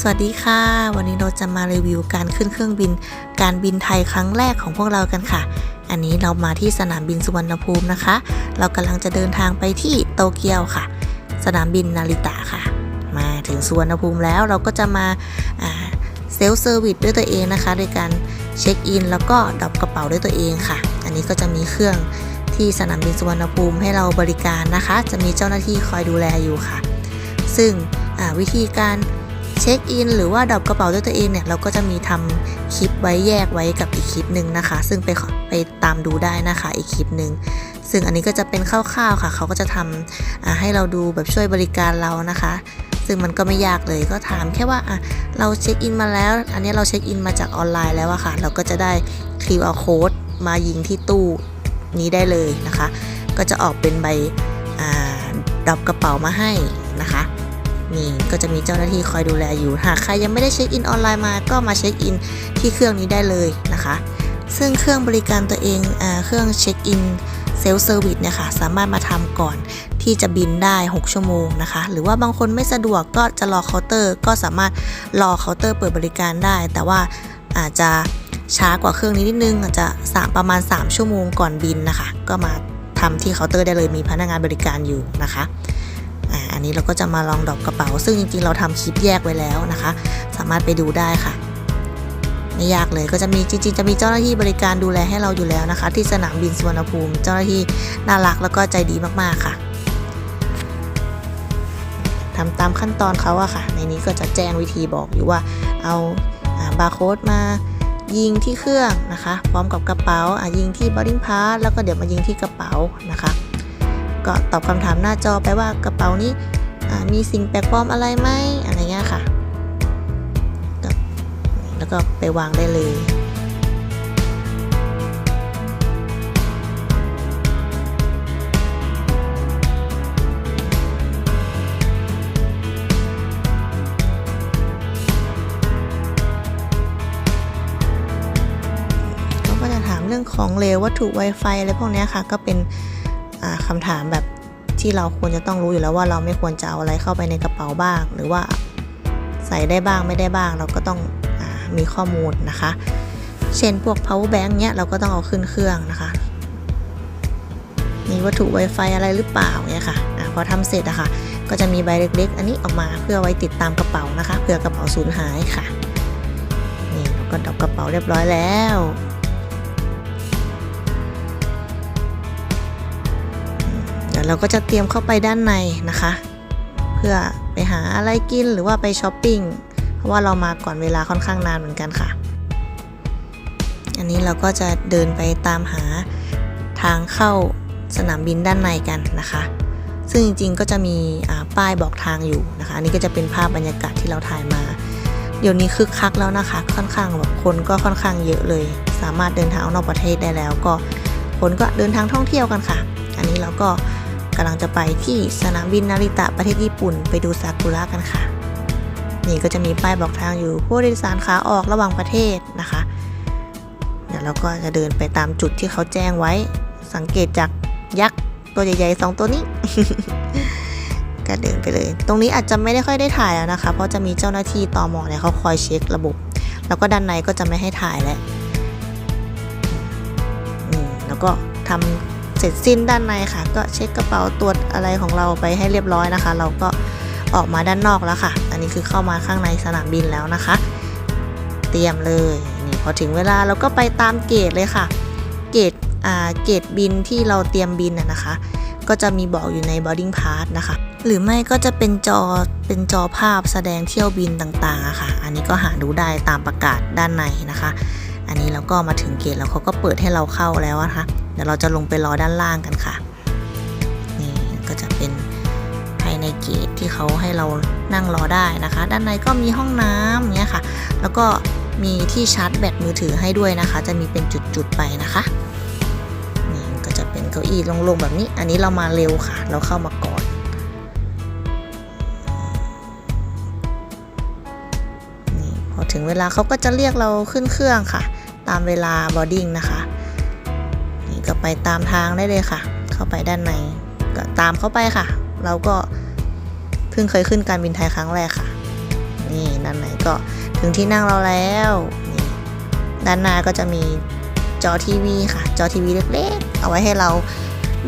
สวัสดีค่ะ วันนี้เราจะมารีวิวการขึ้นเครื่องบิน การบินไทยครั้งแรกของพวกเรากันค่ะ อันนี้เรามาที่สนามบินสุวรรณภูมินะคะ เรากำลังจะเดินทางไปที่โตเกียวค่ะ สนามบินนาริตะค่ะ มาถึงสุวรรณภูมิแล้วเราก็จะมาเซลฟ์เซอร์วิสด้วยตัวเองนะคะ โดยการเช็คอินแล้วก็ดรอปกระเป๋าด้วยตัวเองค่ะ อันนี้ก็จะมีเครื่องที่สนามบินสุวรรณภูมิให้เราบริการนะคะ จะมีเจ้าหน้าที่คอยดูแลอยู่ค่ะ ซึ่งวิธีการ เช็คอินหรือว่าดรอปกระเป๋าด้วยตัวเองเนี่ย เราก็จะมีทำคลิปไว้แยกไว้กับอีกคลิปหนึ่งนะคะ ซึ่งไปไปตามดูได้นะคะอีกคลิปหนึ่งซึ่งอันนี้ก็จะเป็นคร่าวๆค่ะ เขาก็จะทำให้เราดูแบบช่วยบริการเรานะคะ ซึ่งมันก็ไม่ยากเลยก็ถามแค่ว่าเราเช็คอินมาแล้ว อันนี้เราเช็คอินมาจากออนไลน์แล้วอะค่ะ เราก็จะได้ QR code มายิงที่ตู้นี้ได้เลยนะคะ ก็จะออกเป็นใบดรอปกระเป๋ามาให้นะคะ นี่ก็จะมีเจ้าหน้าที่คอยดูแลอยู่ หากใครยังไม่ได้เช็คอินออนไลน์มา ก็มาเช็คอินที่เครื่องนี้ได้เลยนะคะ ซึ่งเครื่องบริการตัวเองเอเครื่องเช็คอินเซลฟ์เซอร์วิสเนี่ยค่ะสามารถมาทำก่อนที่จะบินได้ 6 ชั่วโมงนะคะ หรือว่าบางคนไม่สะดวกก็จะรอเคาน์เตอร์ ก็สามารถรอเคาน์เตอร์เปิดบริการได้ แต่ว่าอาจจะช้ากว่าเครื่องนี้นิดนึงอาจจะสามประมาณ 3 ชั่วโมงก่อนบินนะคะ ก็มาทำที่เคาน์เตอร์ได้เลยมีพนักงานบริการอยู่นะคะ อันนี้เราก็จะมาลองดรอปกระเป๋า ซึ่งจริงๆเราทำคลิปแยกไว้แล้วนะคะ สามารถไปดูได้ค่ะไม่ยากเลยก็จะมีจริงๆจะมีเจ้าหน้าที่บริการดูแลให้เราอยู่แล้วนะคะ ที่สนามบินสุวรรณภูมิ เจ้าหน้าที่น่ารักแล้วก็ใจดีมากๆค่ะทำตามขั้นตอนเขาอะค่ะ ในนี้ก็จะแจ้งวิธีบอกอยู่ว่าเอาบาร์โค้ดมายิงที่เครื่องนะคะ พร้อมกับกระเป๋ายิงที่ boarding pass แล้วก็เดี๋ยวมายิงที่กระเป๋านะคะ ก็ตอบคำถามหน้าจอไปว่ากระเป๋านี้มีสิ่งแปลกปลอมอะไรไหมอะไรเงี้ยค่ะ แล้วก็ไปวางได้เลยเขาก็จะถามเรื่องของเลววัตถุ Wi-Fi อะไรพวกนี้ค่ะ ก็เป็น คำถามแบบที่เราควรจะต้องรู้อยู่แล้วว่าเราไม่ควรจะเอาอะไรเข้าไปในกระเป๋าบ้าง หรือว่าใส่ได้บ้างไม่ได้บ้าง เราก็ต้องอมีข้อมูลนะคะ เช่นพวก power bank เนี้ยเราก็ต้องเอาขึ้นเครื่องนะคะ มีวัตถุ Wi-Fi อะไรหรือเปล่าเนี่ยค่ะอะพอทำเสร็จอะค่ะก็จะมีใบเล็กๆ อันนี้ออกมาเพื่อไว้ติดตามกระเป๋านะคะเผื่อกระเป๋าสูญหายค่ะนี่เราก็ดอกกระเป๋าเรียบร้อยแล้ว เราก็จะเตรียมเข้าไปด้านในนะคะ เพื่อไปหาอะไรกินหรือว่าไปช้อปปิ้งเพราะว่าเรามาก่อนเวลาค่อนข้างนานเหมือนกันค่ะ อันนี้เราก็จะเดินไปตามหาทางเข้าสนามบินด้านในกันนะคะ ซึ่งจริงๆก็จะมีป้ายบอกทางอยู่นะคะ อันนี้ก็จะเป็นภาพบรรยากาศที่เราถ่ายมา เดี๋ยวนี้คึกคักแล้วนะคะ ค่อนข้างแบบคนก็ค่อนข้างเยอะเลย สามารถเดินทางออกนอกประเทศได้แล้ว ก็คนก็เดินทางท่องเที่ยวกันค่ะ อันนี้เราก็ กำลังจะไปที่สนามบินนาริตะประเทศญี่ปุ่น ไปดูซากุระกันค่ะ นี่ก็จะมีป้ายบอกทางอยู่ผู้โดยสารขาออกระหว่างประเทศนะคะ เดี๋ยวเราก็จะเดินไปตามจุดที่เขาแจ้งไว้ สังเกตจากยักษ์ตัวใหญ่ๆสองตัวนี้ก็เดินไปเลย ตรงนี้อาจจะไม่ได้ค่อยได้ถ่ายแล้วนะคะ เพราะจะมีเจ้าหน้าที่ตอมอเนี่ยเขาคอยเช็คระบบ แล้วก็ด้านในก็จะไม่ให้ถ่ายแล้วแล้วก็ทำเส ร็จสิ้นด้านในค่ะ ก็เช็คกระเป๋าตรวจอะไรของเราไปให้เรียบร้อยนะคะ เราก็ออกมาด้านนอกแล้วค่ะ อันนี้คือเข้ามาข้างในสนามบินแล้วนะคะ เตรียมเลยนี่พอถึงเวลาเราก็ไปตามเกตเลยค่ะ เกตอ่าเกตบินที่เราเตรียมบินนะคะ ก็จะมีบอกอยู่ใน boarding pass นะคะ หรือไม่ก็จะเป็นจอเป็นจอภาพแสดงเที่ยวบินต่างๆค่ะ อันนี้ก็หาดูได้ตามประกาศด้านในนะคะ อันนี้เราก็มาถึงเกตแล้วเขาก็เปิดให้เราเข้าแล้วนะคะ เดี๋ยวเราจะลงไปรอด้านล่างกันค่ะ นี่ก็จะเป็นภายในเกตที่เขาให้เรานั่งรอได้นะคะ ด้านในก็มีห้องน้ำเนี้ยค่ะ แล้วก็มีที่ชาร์จแบตมือถือให้ด้วยนะคะ จะมีเป็นจุดๆไปนะคะนี่ก็จะเป็นเก้าอี้โล่งๆแบบนี้ อันนี้เรามาเร็วค่ะ เราเข้ามาก่อนนี่พอถึงเวลาเขาก็จะเรียกเราขึ้นเครื่องค่ะ ตามเวลาบอดดิ้งนะคะ ก็ไปตามทางได้เลยค่ะ เข้าไปด้านในก็ตามเข้าไปค่ะ เราก็เพิ่งเคยขึ้นการบินไทยครั้งแรกค่ะ นี่ด้านในก็ถึงที่นั่งเราแล้วนี่ด้านหน้าก็จะมีจอทีวีค่ะ จอทีวีเล็กๆ เอาไว้ให้เรา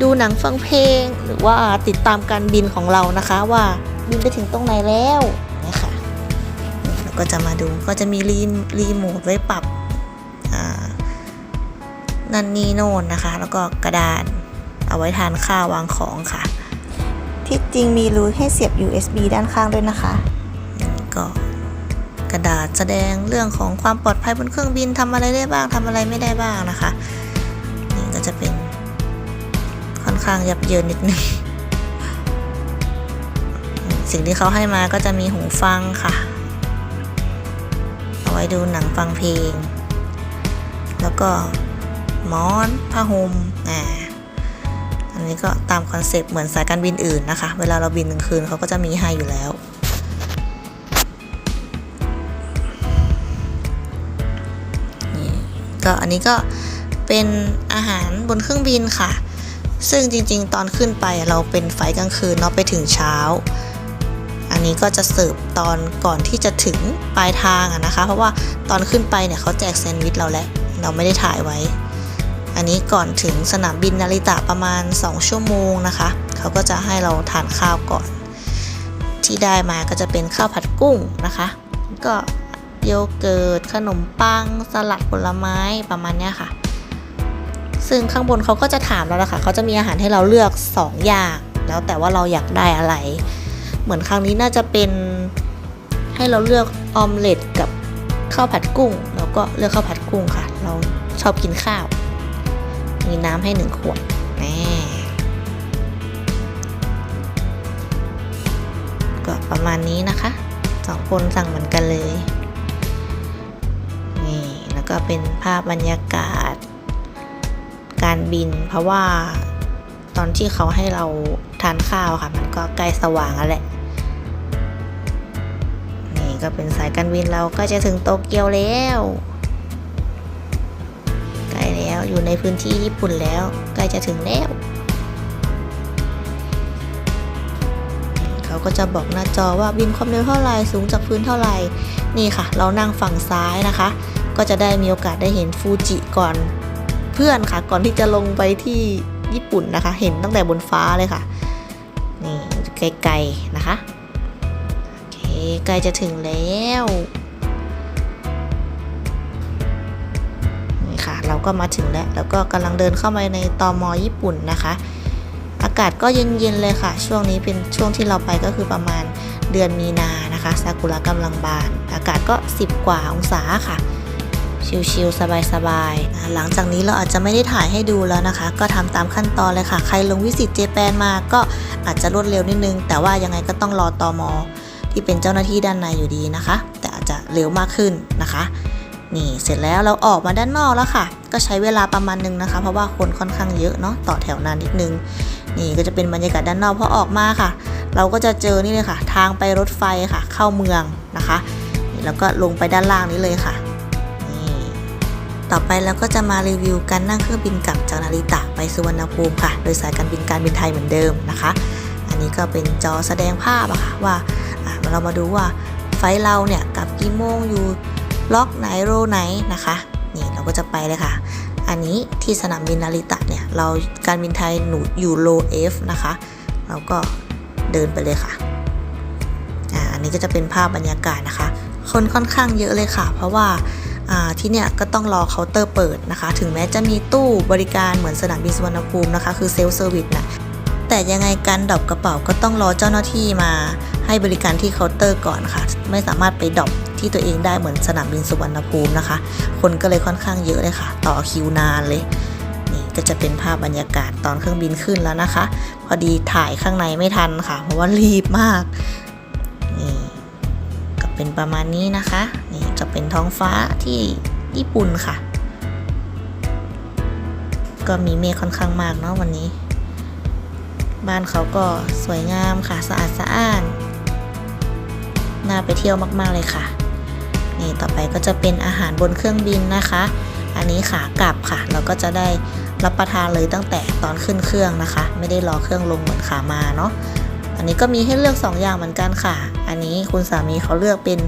ดูหนังฟังเพลง หรือว่าติดตามการบินของเรานะคะว่าบินไปถึงตรงไหนแล้วนี่ค่ะเราก็จะมาดูก็จะมีรีรีโมทไว้ปรับ นั่นนี่โน่นนะคะ แล้วก็กระดาน เอาไว้ทานข้าววางของค่ะ ที่จริงมีรูให้เสียบ USB ด้านข้างด้วยนะคะอืมก็กระดาษแสดงเรื่องของความปลอดภัยบนเครื่องบินทำอะไรได้บ้างทำอะไรไม่ได้บ้างนะคะ นี่ก็จะเป็นค่อนข้างยับเยินนิดนึงอืมสิ่งที่เขาให้มาก็จะมีหูฟังค่ะ เอาไว้ดูหนังฟังเพลง แล้วก็ หมอนผ้าห่มอ่าอันนี้ก็ตามคอนเซปต์เหมือนสายการบินอื่นนะคะ เวลาเราบินกลางคืนเขาก็จะมีให้อยู่แล้วนี่ก็อันนี้ก็เป็นอาหารบนเครื่องบินค่ะ ซึ่งจริงๆ ตอนขึ้นไปเราเป็นไฟกลางคืนเนาะไปถึงเช้า อันนี้ก็จะเสิร์ฟตอนก่อนที่จะถึงปลายทางอะนะคะ เพราะว่าตอนขึ้นไปเนี่ยเขาแจกแซนด์วิชเราแล้วเราไม่ได้ถ่ายไว้ อันนี้ก่อนถึงสนามบินนาริตะประมาณ 2 ชั่วโมงนะคะ เขาก็จะให้เราทานข้าวก่อน ที่ได้มาก็จะเป็นข้าวผัดกุ้งนะคะ ก็โยเกิร์ตขนมปัง สลัดผลไม้ประมาณเนี้ยค่ะ ซึ่งข้างบนเขาก็จะถามเราล้วค่ะเขาจะมีอาหารให้เราเลือก 2 อย่าง แล้วแต่ว่าเราอยากได้อะไร เหมือนครั้งนี้น่าจะเป็นให้เราเลือกออมเล็ตกับข้าวผัดกุ้ง แล้วก็เลือกข้าวผัดกุ้งค่ะ เราชอบกินข้าว มีน้ำให้หนึ่งขวดแน่ก็ประมาณนี้นะคะสองคนสั่งเหมือนกันเลยนี่แล้วก็เป็นภาพบรรยากาศ การบิน เพราะว่าตอนที่เขาให้เราทานข้าวค่ะ มันก็ใกล้สว่างแล้วแหละนี่ก็เป็นสายการบินเราก็จะถึงโตเกียวแล้ว แล้วอยู่ในพื้นที่ญี่ปุ่นแล้วใกล้จะถึงแล้ว เขาก็จะบอกหน้าจอว่าบินความเร็วเท่าไหร่สูงจากพื้นเท่าไหร่นี่ค่ะ เรานั่งฝั่งซ้ายนะคะ ก็จะได้มีโอกาสได้เห็นฟูจิก่อน เพื่อนค่ะก่อนที่จะลงไปที่ญี่ปุ่นนะคะ เห็นตั้งแต่บนฟ้าเลยค่ะนี่ไกลๆนะคะโอเคใกล้จะถึงแล้ว เราก็มาถึงแล้ว แล้วก็กำลังเดินเข้ามาในตอมอญี่ปุ่นนะคะ อากาศก็เย็นๆเลยค่ะ ช่วงนี้เป็นช่วงที่เราไปก็คือประมาณเดือนมีนานะคะซากุระกำลังบาน อากาศก็ 10 กว่าองศาค่ะ ชิลๆสบายๆ หลังจากนี้เราอาจจะไม่ได้ถ่ายให้ดูแล้วนะคะ ก็ทำตามขั้นตอนเลยค่ะ ใครลงวิสิตเจแปนมาก็อาจจะรวดเร็วนิดนึง แต่ว่ายังไงก็ต้องรอตอมอที่เป็นเจ้าหน้าที่ด้านในอยู่ดีนะคะ แต่อาจจะเร็วมากขึ้นนะคะ นี่เสร็จแล้วเราออกมาด้านนอกแล้วค่ะ ก็ใช้เวลาประมาณนึงนะคะ เพราะว่าคนค่อนข้างเยอะเนาะต่อแถวนานนิดนึง นี่ก็จะเป็นบรรยากาศด้านนอกพอออกมาค่ะ เราก็จะเจอนี่เลยค่ะ ทางไปรถไฟค่ะ เข้าเมืองนะคะนี่แล้วก็ลงไปด้านล่างนี้เลยค่ะนี่ต่อไปเราก็จะมารีวิวการนั่งเครื่องบินกลับจากนาริตะไปสุวรรณภูมิค่ะ โดยสายการบินการบินไทยเหมือนเดิมนะคะ อันนี้ก็เป็นจอแสดงภาพอะค่ะว่าอะเรามาดูว่าไฟเราเนี่ยกลับกี่โมงอยู่ ล็อกไหนโรไหนนะคะ นี่เราก็จะไปเลยค่ะ อันนี้ที่สนามบินนาริตะเนี่ย เราการบินไทยหนูอยู่โลเอฟนะคะ เราก็เดินไปเลยค่ะ อ่า อันนี้ก็จะเป็นภาพบรรยากาศนะคะ คนค่อนข้างเยอะเลยค่ะ เพราะว่าอ่าที่เนี่ยก็ต้องรอเคาน์เตอร์เปิดนะคะ ถึงแม้จะมีตู้บริการเหมือนสนามบินสุวรรณภูมินะคะ คือเซลฟ์เซอร์วิสนะแต่ยังไงการดรอปกระเป๋าก็ต้องรอเจ้าหน้าที่มาให้บริการที่เคาน์เตอร์ก่อนค่ะ ไม่สามารถไปดรอป ที่ตัวเองได้เหมือนสนามบินสุวรรณภูมินะคะ คนก็เลยค่อนข้างเยอะเลยค่ะ ต่อคิวนานเลย นี่ก็จะเป็นภาพบรรยากาศตอนเครื่องบินขึ้นแล้วนะคะ พอดีถ่ายข้างในไม่ทันค่ะ เพราะว่ารีบมากนี่ก็เป็นประมาณนี้นะคะ นี่จะเป็นท้องฟ้าที่ญี่ปุ่นค่ะ ก็มีเมฆค่อนข้างมากเนาะวันนี้ บ้านเขาก็สวยงามค่ะสะอาดสะอ้านน่าไปเที่ยวมาก ๆ เลยค่ะ นี่ต่อไปก็จะเป็นอาหารบนเครื่องบินนะคะ อันนี้ขากลับค่ะ เราก็จะได้รับประทานเลยตั้งแต่ตอนขึ้นเครื่องนะคะ ไม่ได้รอเครื่องลงเหมือนขามาเนาะอันนี้ก็มีให้เลือก 2 อย่างเหมือนกันค่ะ อันนี้คุณสามีเขาเลือกเป็น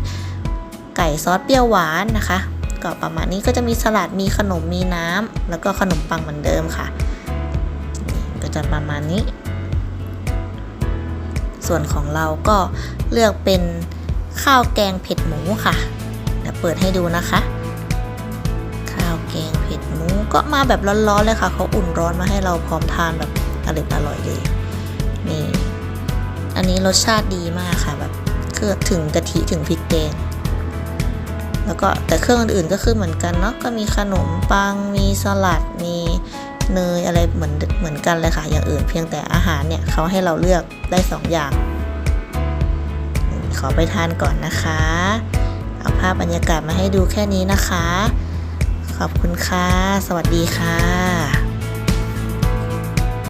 ไก่ซอสเปรี้ยวหวานนะคะ ก็ประมาณนี้ก็จะมีสลัดมีขนมมีน้ำแล้วก็ขนมปังเหมือนเดิมค่ะ ก็จะประมาณนี้ ส่วนของเราก็เลือกเป็นข้าวแกงเผ็ดหมูค่ะ ดี๋ยวเปิดให้ดูนะคะ ข้าวแกงเผ็ดหมูก็มาแบบร้อนๆเลยค่ะ เขาอุ่นร้อนมาให้เราพร้อมทานแบบอร่อยอร่อยเลยนี่อันนี้รสชาติดีมากค่ะแบบเครื่องถึงกะทิถึงพริกแกงแล้วก็แต่เครื่องอื่นๆก็คือเหมือนกันเนาะก็มีขนมปังมีสลัดมีเนยอะไรเหมือนเหมือนกันเลยค่ะ อย่างอื่นเพียงแต่อาหารเนี่ยเขาให้เราเลือกได้สองอย่าง ขอไปทานก่อนนะคะ เอาภาพบรรยากาศมาให้ดูแค่นี้นะคะ ขอบคุณค่ะ สวัสดีค่ะ